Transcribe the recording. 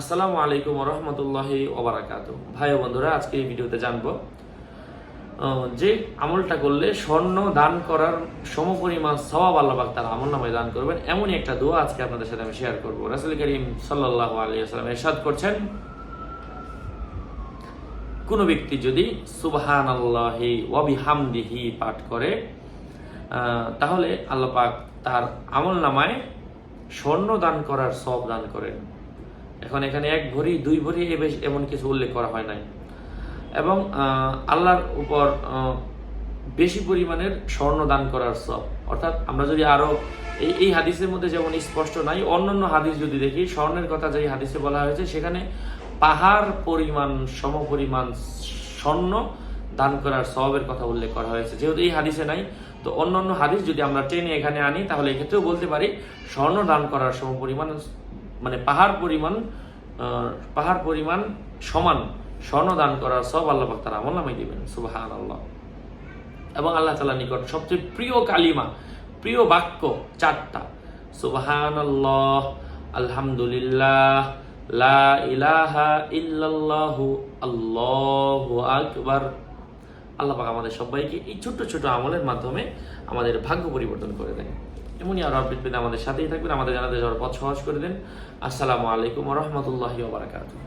আসসালামু আলাইকুম রহমতুল্লাহি ওবরাকাত ভাই বন্ধুরা, আজকে এই ভিডিওতে জানব যে আমলটা করলে স্বর্ণ দান করার সমপরিমাণ সওয়াব আল্লাহ তার আমল নামায় দান করবেন, এমনই একটা দোয়া আজকে আপনাদের সাথে আমি শেয়ার করব। রাসুল করিম সাল্লাহ আলিয়াল্লাম এরশাদ করছেন, কোনো ব্যক্তি যদি সুবহান আল্লাহি ওয়াবিহামদিহি পাঠ করে তাহলে আল্লাহ পাক তার আমল নামায় স্বর্ণ দান করার সব দান করেন। এখন এখানে এক ভরি, দুই ভরি, এ বেশ এমন কিছু উল্লেখ করা হয় নাই। এবং আল্লাহর উপর বেশি পরিমাণের স্বর্ণ দান করার সব। অর্থাৎ আমরা যদি আরও এই এই হাদিসের মধ্যে যেমন স্পষ্ট নাই, অন্যান্য হাদিস যদি দেখি, স্বর্ণের কথা যেই হাদিসে বলা হয়েছে, সেখানে পাহাড় পরিমাণ, সমপরিমাণ স্বর্ণ দান করার সবের কথা উল্লেখ করা হয়েছে। যেহেতু এই হাদিসে নাই, তো অন্যান্য হাদিস যদি আমরা টেনে এখানে আনি, তাহলে এক্ষেত্রেও বলতে পারি, স্বর্ণ দান করার সমপরিমাণ মানে পাহাড় পরিমাণ পাহাড় পরিমাণ সমান স্বর্ণ দান করার সব আল্লাহ পাক তার আমল নামাই দিবেন সুবাহান আল্লাহ এবং আল্লাহ তালা নিকট সবচেয়ে প্রিয় কালিমা, প্রিয় বাক্য চারটা সুবাহান আল্লাহ আলহামদুলিল্লাহ, লা ইলাহা ইল্লাল্লাহু, আল্লাহু আকবার। আল্লাহ পাক আমাদের সবাইকে এই ছোট্ট ছোট আমলের মাধ্যমে আমাদের ভাগ্য পরিবর্তন করে দেন। এমনই আরও আপডেট পেতে আমাদের সাথেই থাকবেন। আমাদের জানাতে যাওয়ার পথ সহজ করে দেন। আসসালামু আলাইকুম রহমতুল্লাহি ওবরাকাতুহ